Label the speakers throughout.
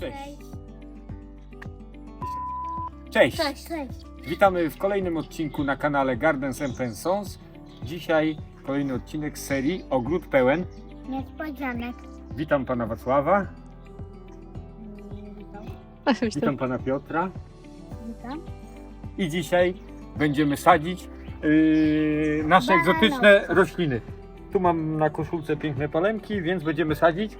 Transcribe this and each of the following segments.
Speaker 1: Cześć. Cześć.
Speaker 2: Cześć, cześć.
Speaker 1: Witamy w kolejnym odcinku na kanale Gardens and Pensons. Dzisiaj kolejny odcinek z serii Ogród pełen.
Speaker 2: Niespodzianek.
Speaker 1: Witam pana Wacława,
Speaker 2: Witam.
Speaker 1: witam pana Piotra
Speaker 2: Witam.
Speaker 1: i dzisiaj będziemy sadzić yy, nasze
Speaker 2: Bananowce.
Speaker 1: egzotyczne rośliny. Tu mam na koszulce piękne palemki, więc będziemy sadzić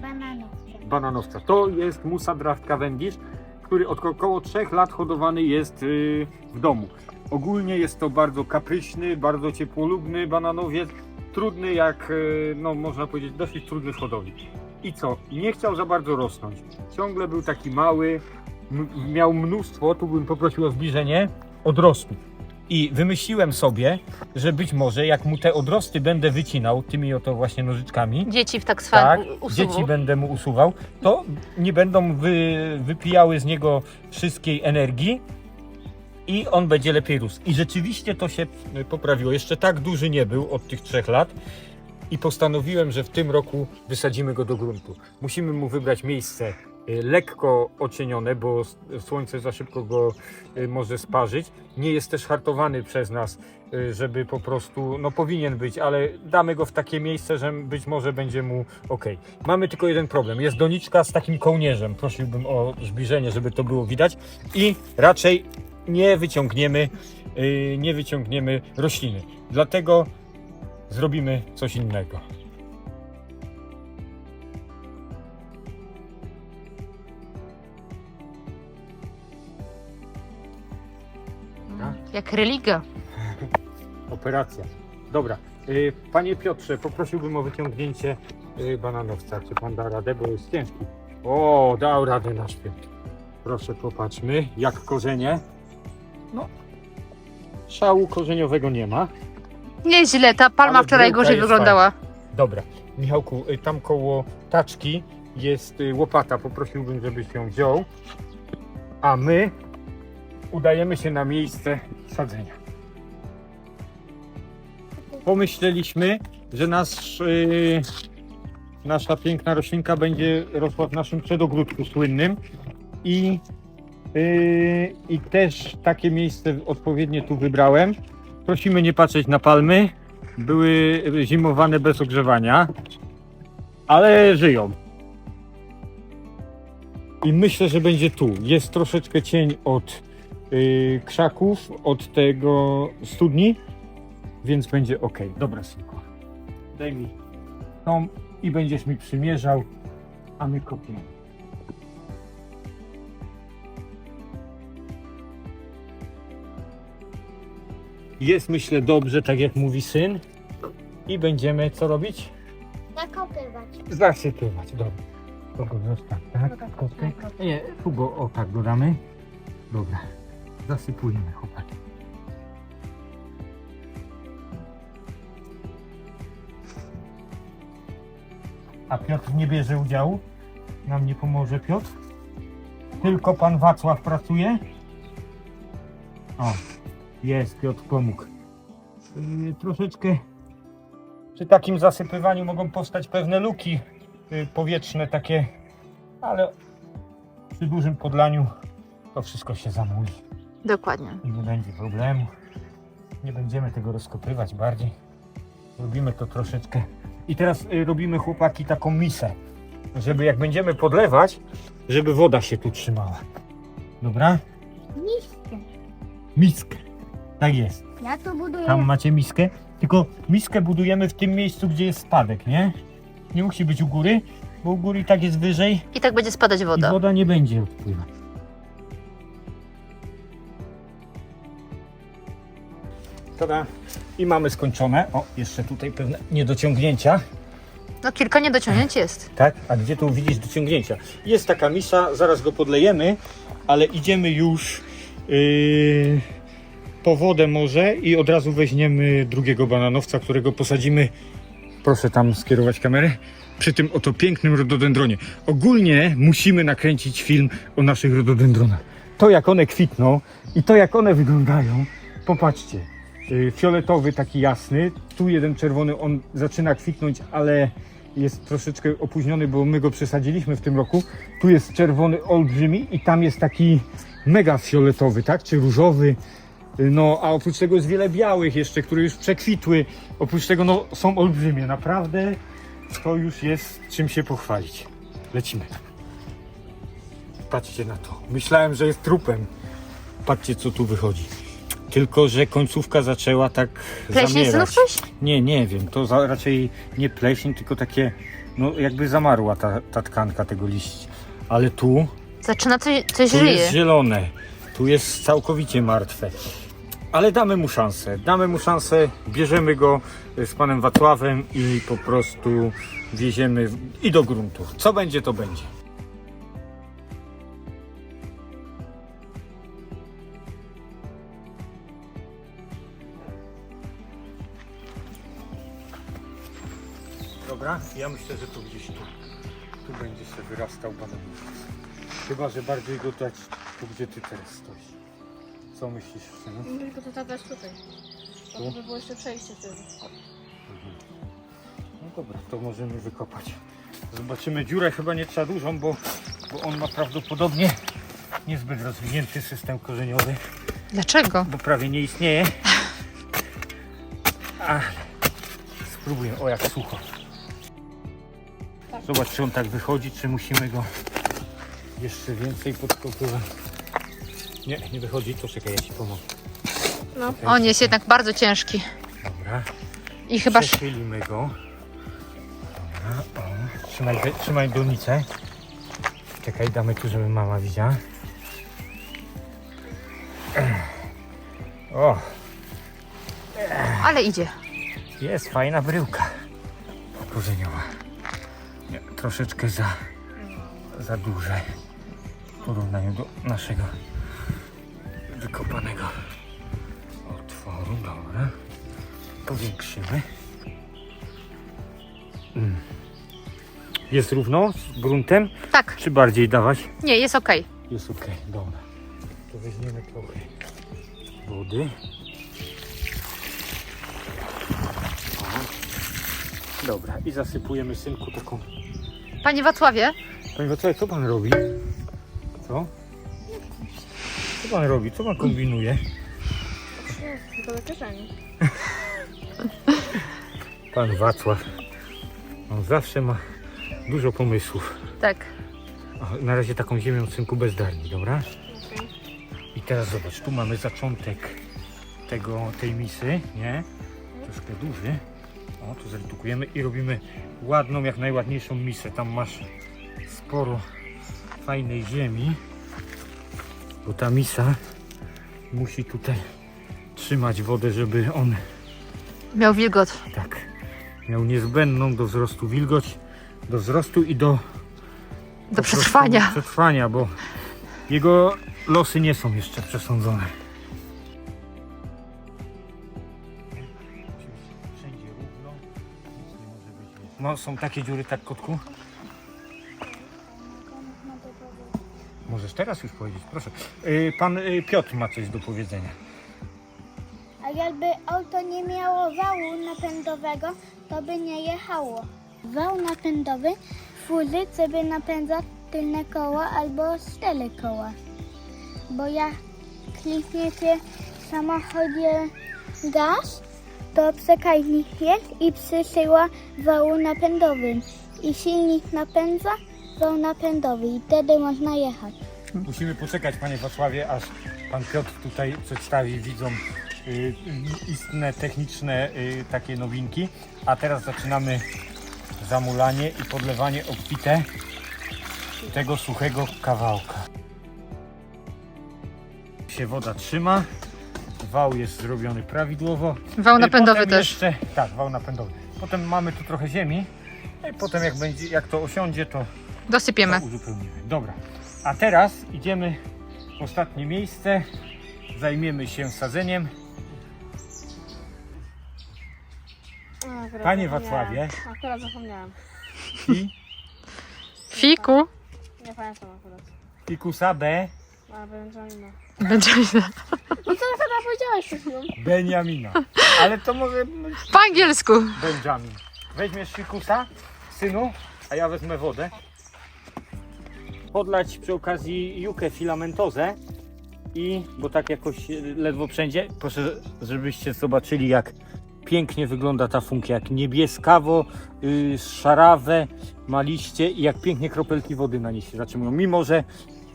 Speaker 2: Bananowce.
Speaker 1: bananowca. To jest Musa Draft Cavendish, który od około 3 lat hodowany jest yy, w domu. Ogólnie jest to bardzo kapryśny, bardzo ciepłolubny bananowiec, trudny jak, yy, no można powiedzieć, dosyć trudny w hodowli. I co? Nie chciał za bardzo rosnąć. Ciągle był taki mały, miał mnóstwo, tu bym poprosił o zbliżenie, odrostów. I wymyśliłem sobie, że być może jak mu te odrosty będę wycinał tymi oto właśnie nożyczkami,
Speaker 3: Dzieci w tak
Speaker 1: tak,
Speaker 3: zwanym usuwu.
Speaker 1: dzieci będę mu usuwał, to nie będą wy, wypijały z niego wszystkiej energii i on będzie lepiej rósł. I rzeczywiście to się y, poprawiło. Jeszcze tak duży nie był od tych trzech lat i postanowiłem, że w tym roku wysadzimy go do gruntu. Musimy mu wybrać miejsce lekko ocienione, bo słońce za szybko go y, może sparzyć. Nie jest też hartowany przez nas, y, żeby po prostu, no powinien być, ale damy go w takie miejsce, że być może będzie mu ok. Mamy tylko jeden problem. Jest doniczka z takim kołnierzem. Prosiłbym o zbliżenie, żeby to było widać. I raczej nie wyciągniemy, y, nie wyciągniemy rośliny. Dlatego zrobimy coś innego.
Speaker 3: Jak religia.
Speaker 1: Operacja. Dobra. Y, Panie Piotrze, poprosiłbym o wyciągnięcie y, bananowca. Czy pan da radę, bo jest ciężki. O, dał radę nasz Piotr. Proszę popatrzmy, jak korzenie. No, szału korzeniowego nie ma.
Speaker 3: Nieźle, ta palma
Speaker 1: Ale
Speaker 3: wczoraj
Speaker 1: bryłka
Speaker 3: gorzej
Speaker 1: jest
Speaker 3: wyglądała.
Speaker 1: Dobra. Michałku, y, tam koło taczki jest y, łopata. Poprosiłbym, żebyś ją wziął. A my udajemy się na miejsce sadzenia. Pomyśleliśmy, że nasz, y, nasza piękna roślinka będzie rosła w naszym przedogródku słynnym i, y, i też takie miejsce odpowiednie tu wybrałem. Prosimy nie patrzeć na palmy, były zimowane bez ogrzewania, ale żyją. I myślę, że będzie tu. Jest troszeczkę cień od y, krzaków, od tego studni, więc będzie ok. Dobra, synku. Daj mi tą i będziesz mi przymierzał, a my kopiemy. Jest myślę dobrze, tak jak mówi syn. I będziemy co robić?
Speaker 2: Zakopywać.
Speaker 1: Zasypywać, dobra. To go zostaw, tak?
Speaker 2: Tak.
Speaker 1: Nie, tu go o tak dodamy. Dobra. Zasypujemy chłopaki. A Piotr nie bierze udziału? Nam nie pomoże Piotr? Tylko pan Wacław pracuje? O, jest, Piotr pomógł. Yy, troszeczkę przy takim zasypywaniu mogą powstać pewne luki y, powietrzne takie, ale przy dużym podlaniu to wszystko się zamuli
Speaker 3: Dokładnie.
Speaker 1: i nie będzie problemu. Nie będziemy tego rozkopywać bardziej. Robimy to troszeczkę. I teraz y, robimy chłopaki taką misę, żeby jak będziemy podlewać, żeby woda się tu trzymała. Dobra?
Speaker 2: Miskę.
Speaker 1: Miskę. Tak jest.
Speaker 2: Ja tu buduję.
Speaker 1: Tam macie miskę, tylko miskę budujemy w tym miejscu, gdzie jest spadek, nie? Nie musi być u góry, bo u góry i tak jest wyżej
Speaker 3: I tak będzie spadać
Speaker 1: i
Speaker 3: woda.
Speaker 1: woda nie będzie odpływać. Tada. I mamy skończone. O, jeszcze tutaj pewne niedociągnięcia.
Speaker 3: No kilka niedociągnięć jest.
Speaker 1: Tak? A gdzie tu widzisz dociągnięcia? Jest taka misa, zaraz go podlejemy, ale idziemy już yy, po wodę może i od razu weźmiemy drugiego bananowca, którego posadzimy. Proszę tam skierować kamerę. Przy tym oto pięknym rododendronie. Ogólnie musimy nakręcić film o naszych rododendronach. To jak one kwitną i to jak one wyglądają. Popatrzcie. Yy, Fioletowy taki jasny, tu jeden czerwony, on zaczyna kwitnąć, ale jest troszeczkę opóźniony, bo my go przesadziliśmy w tym roku. Tu jest czerwony olbrzymi i tam jest taki mega fioletowy, tak? Czy różowy. No, a oprócz tego jest wiele białych jeszcze, które już przekwitły. Oprócz tego, no, są olbrzymie. Naprawdę to już jest czym się pochwalić. Lecimy. Patrzcie na to. Myślałem, że jest trupem. Patrzcie, co tu wychodzi. Tylko, że końcówka zaczęła tak
Speaker 3: Pleśń znów
Speaker 1: zamierać.
Speaker 3: coś?
Speaker 1: Nie, nie wiem. To za, raczej nie pleśń, tylko takie, no jakby zamarła ta, ta tkanka tego liścia. Ale tu,
Speaker 3: Zaczyna coś, coś
Speaker 1: tu
Speaker 3: żyje.
Speaker 1: jest zielone. Tu jest całkowicie martwe. Ale damy mu szansę. Damy mu szansę, bierzemy go z panem Wacławem i po prostu wieziemy w- i do gruntu. Co będzie, to będzie. Dobra, ja myślę, że to gdzieś tu. Tu będzie się wyrastał bananowicz. Chyba, że bardziej go dać tu, gdzie ty teraz stoisz. Co myślisz, synu?
Speaker 4: No Tylko to tak dać tutaj.
Speaker 1: Tu?
Speaker 4: To by było jeszcze przejście wtedy.
Speaker 1: No dobra, to możemy wykopać. Zobaczymy dziurę, chyba nie trzeba dużą, bo, bo on ma prawdopodobnie niezbyt rozwinięty system korzeniowy,
Speaker 3: Dlaczego?
Speaker 1: bo prawie nie istnieje. A spróbuję, o jak sucho. Zobacz, czy on tak wychodzi, czy musimy go jeszcze więcej podkopywać. Nie, nie wychodzi, to czekaj, ja ci pomogę.
Speaker 4: No.
Speaker 3: On jest jednak bardzo ciężki.
Speaker 1: Dobra.
Speaker 3: I chyba
Speaker 1: Przechylimy go. Dobra, o. Trzymaj, trzymaj dolnicę. Czekaj, damy tu, żeby mama widziała. O,
Speaker 3: ale idzie.
Speaker 1: jest fajna bryłka korzeniowa. Troszeczkę za, za duże w porównaniu do naszego wykopanego otworu. Dobra. Powiększymy. Mm. Jest równo z gruntem,
Speaker 3: Tak,
Speaker 1: czy bardziej dawać?
Speaker 3: nie, jest okej.
Speaker 1: Jest ok, dobra. To weźmiemy trochę wody. Dobra, i zasypujemy synku taką.
Speaker 3: Panie Wacławie,
Speaker 1: Panie Wacławie, co pan robi? Co? Co pan robi? Co pan kombinuje?
Speaker 4: Do kieszeni.
Speaker 1: Pan Wacław. On zawsze ma dużo pomysłów.
Speaker 3: tak.
Speaker 1: Na razie taką ziemią synku bezdarni, dobra? I teraz zobacz, tu mamy zaczątek tego, tej misy, nie? Troszkę duży. O, tu zredukujemy i robimy ładną, jak najładniejszą misę. Tam masz sporo fajnej ziemi, bo ta misa musi tutaj trzymać wodę, żeby on
Speaker 3: Miał wilgot.
Speaker 1: tak miał niezbędną do wzrostu wilgoć, do wzrostu i do
Speaker 3: Do przetrwania.
Speaker 1: przetrwania, bo jego losy nie są jeszcze przesądzone. No, są takie dziury, tak kotku? Możesz teraz już powiedzieć, proszę. Y, Pan y, Piotr ma coś do powiedzenia.
Speaker 2: A jakby auto nie miało wału napędowego, to by nie jechało. Wał napędowy służy, żeby napędzać tylne koła albo cztery koła. Bo jak klikniecie w samochodzie gaz, to przekaźnik jest i przysyła wału napędowym. I silnik napędza wał napędowy i wtedy można jechać.
Speaker 1: Musimy poczekać, panie Wacławie, aż pan Piotr tutaj przedstawi widzom y, y, istne techniczne y, takie nowinki. A teraz zaczynamy zamulanie i podlewanie obfite tego suchego kawałka. Się woda trzyma, wał jest zrobiony prawidłowo.
Speaker 3: Wał
Speaker 1: Y,
Speaker 3: napędowy
Speaker 1: potem
Speaker 3: też.
Speaker 1: Jeszcze, tak, wał napędowy. Potem mamy tu trochę ziemi. I potem jak będzie, jak to osiądzie, to
Speaker 3: Dosypiemy.
Speaker 1: to uzupełnimy. Dobra. A teraz idziemy w ostatnie miejsce. Zajmiemy się sadzeniem.
Speaker 4: Akurat
Speaker 1: Panie. Wacławie.
Speaker 4: Akurat zapomniałem.
Speaker 1: I
Speaker 3: Fiku.
Speaker 4: Nie pamiętam akurat.
Speaker 1: Pikusa B.
Speaker 4: A, Benjamina.
Speaker 3: Będzie
Speaker 4: No co chyba powiedziałeś przed chwilą?
Speaker 1: Beniamina. Ale to może
Speaker 3: Po angielsku.
Speaker 1: Benjamin. Weźmiesz fikusa synu, a ja wezmę wodę. Podlać przy okazji jukę filamentozę i, bo tak jakoś ledwo wszędzie, proszę, żebyście zobaczyli jak pięknie wygląda ta funkia, jak niebieskawo, yy, szarawe ma liście i jak pięknie kropelki wody na niej się zatrzymują, mimo że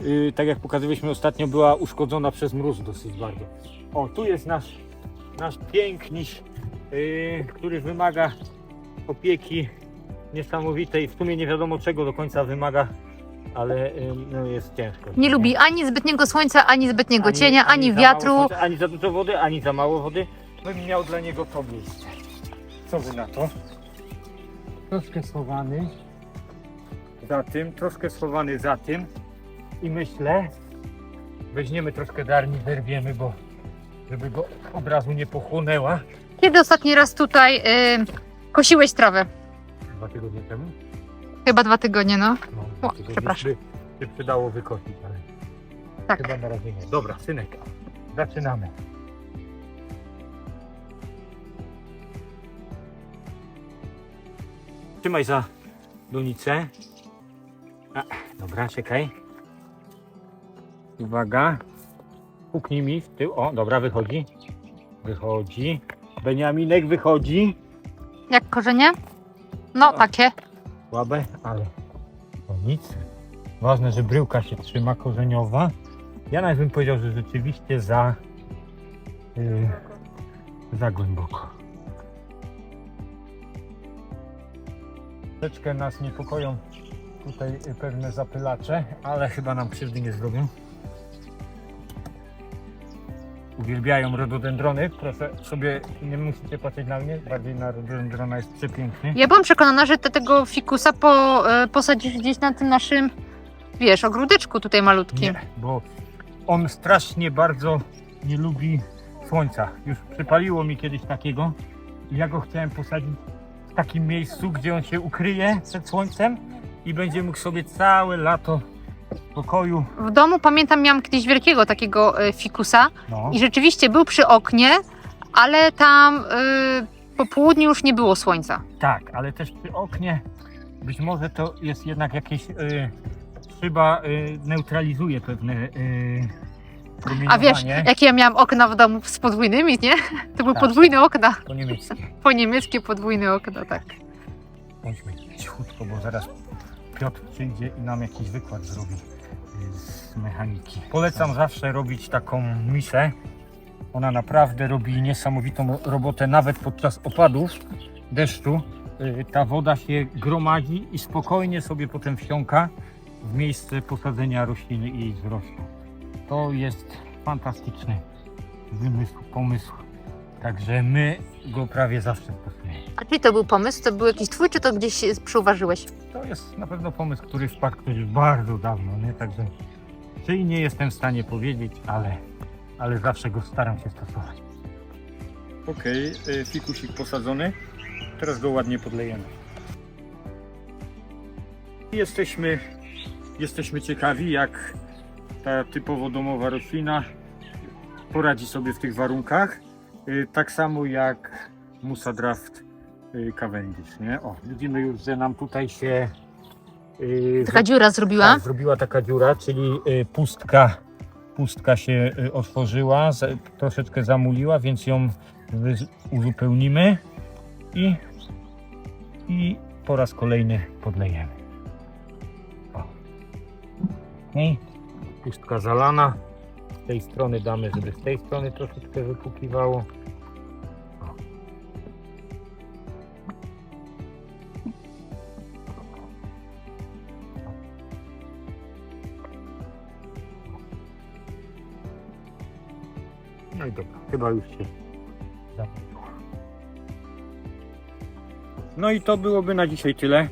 Speaker 1: yy, tak jak pokazywaliśmy ostatnio była uszkodzona przez mróz dosyć bardzo. O, tu jest nasz, nasz piękniś, yy, który wymaga opieki niesamowitej, w sumie nie wiadomo czego do końca wymaga, ale yy, no jest ciężko.
Speaker 3: Nie lubi ani zbytniego słońca, ani zbytniego
Speaker 1: Ani-
Speaker 3: cienia, ani,
Speaker 1: za mało
Speaker 3: wiatru.
Speaker 1: słońca, ani za dużo wody, ani za mało wody. Bym miał dla niego to miejsce. Co wy na to? Troszkę schowany za tym, troszkę schowany za tym i myślę, weźmiemy troszkę darni, zerwiemy, bo żeby go od razu nie pochłonęła.
Speaker 3: Kiedy ostatni raz tutaj y, kosiłeś trawę?
Speaker 1: Dwa tygodnie temu?
Speaker 3: Chyba dwa tygodnie, no.
Speaker 1: No,
Speaker 3: O,
Speaker 1: tygodnie
Speaker 3: przepraszam.
Speaker 1: By, by przydało wykosić, ale
Speaker 3: Tak.
Speaker 1: chyba na razie nie. Dobra, synek, zaczynamy. Trzymaj za donicę. A, dobra, czekaj. Uwaga. Puknij mi w tył. O, dobra, wychodzi. Wychodzi. Beniaminek wychodzi.
Speaker 3: Jak korzenie? No, takie.
Speaker 1: Słabe, ale to nic. Ważne, że bryłka się trzyma korzeniowa. Ja nawet bym powiedział, że rzeczywiście za, yy, za głęboko. Troszeczkę nas niepokoją tutaj pewne zapylacze, ale chyba nam krzywdy nie zrobią. Uwielbiają rododendrony. Proszę sobie, nie musicie patrzeć na mnie, bardziej na rododendrona jest przepiękny.
Speaker 3: Ja byłam przekonana, że ty tego fikusa po, y, posadzisz gdzieś na tym naszym, wiesz, ogródeczku tutaj malutkim.
Speaker 1: Nie, bo on strasznie bardzo nie lubi słońca. Już przypaliło mi kiedyś takiego i ja go chciałem posadzić w takim miejscu, gdzie on się ukryje przed słońcem i będzie mógł sobie całe lato pokoju.
Speaker 3: W domu pamiętam, miałam kiedyś wielkiego takiego y, fikusa
Speaker 1: No,
Speaker 3: i rzeczywiście był przy oknie, ale tam y, po południu już nie było słońca.
Speaker 1: tak, ale też przy oknie być może to jest jednak jakieś y, szyba y, neutralizuje pewne y,
Speaker 3: A wiesz,
Speaker 1: promieniowanie.
Speaker 3: jakie ja miałam okna w domu z podwójnymi, nie? To były
Speaker 1: Tak.
Speaker 3: podwójne okna.
Speaker 1: po niemieckie.
Speaker 3: Po niemieckie podwójne okna, tak.
Speaker 1: Bądźmy cichutko, bo zaraz Piotr przyjdzie i nam jakiś wykład zrobi y, z mechaniki. Polecam zawsze robić taką misę. Ona naprawdę robi niesamowitą robotę, nawet podczas opadów deszczu. Y, Ta woda się gromadzi i spokojnie sobie potem wsiąka w miejsce posadzenia rośliny i jej wzrostu. To jest fantastyczny wymysł, pomysł. Także my go prawie zawsze stosujemy.
Speaker 3: A czy to był pomysł? To był jakiś twój, czy to gdzieś przyuważyłeś?
Speaker 1: To jest na pewno pomysł, który wpadł ktoś bardzo dawno, nie? Także czyli nie jestem w stanie powiedzieć, ale, ale zawsze go staram się stosować. Okej, fikusik posadzony. Teraz go ładnie podlejemy. Jesteśmy, jesteśmy ciekawi, jak ta typowo domowa roślina poradzi sobie w tych warunkach. Y, Tak samo jak Musa Draft Cavendish, nie? O, widzimy już, że nam tutaj się y,
Speaker 3: Taka dziura zrobiła.
Speaker 1: tak, zrobiła taka dziura, czyli y, pustka, pustka się y, otworzyła, za, troszeczkę zamuliła, więc ją uzupełnimy i, i po raz kolejny podlejemy. O. I pustka zalana. Z tej strony damy, żeby z tej strony troszeczkę wypukiwało. No i dobra, chyba już się zamówiło. No i to byłoby na dzisiaj tyle.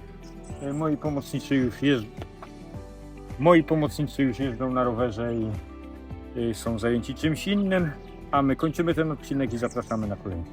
Speaker 1: E, Moi pomocniczy już jeżdżą. Moi pomocniczy już jeżdżą na rowerze i są zajęci czymś innym, a my kończymy ten odcinek i zapraszamy na kolejny.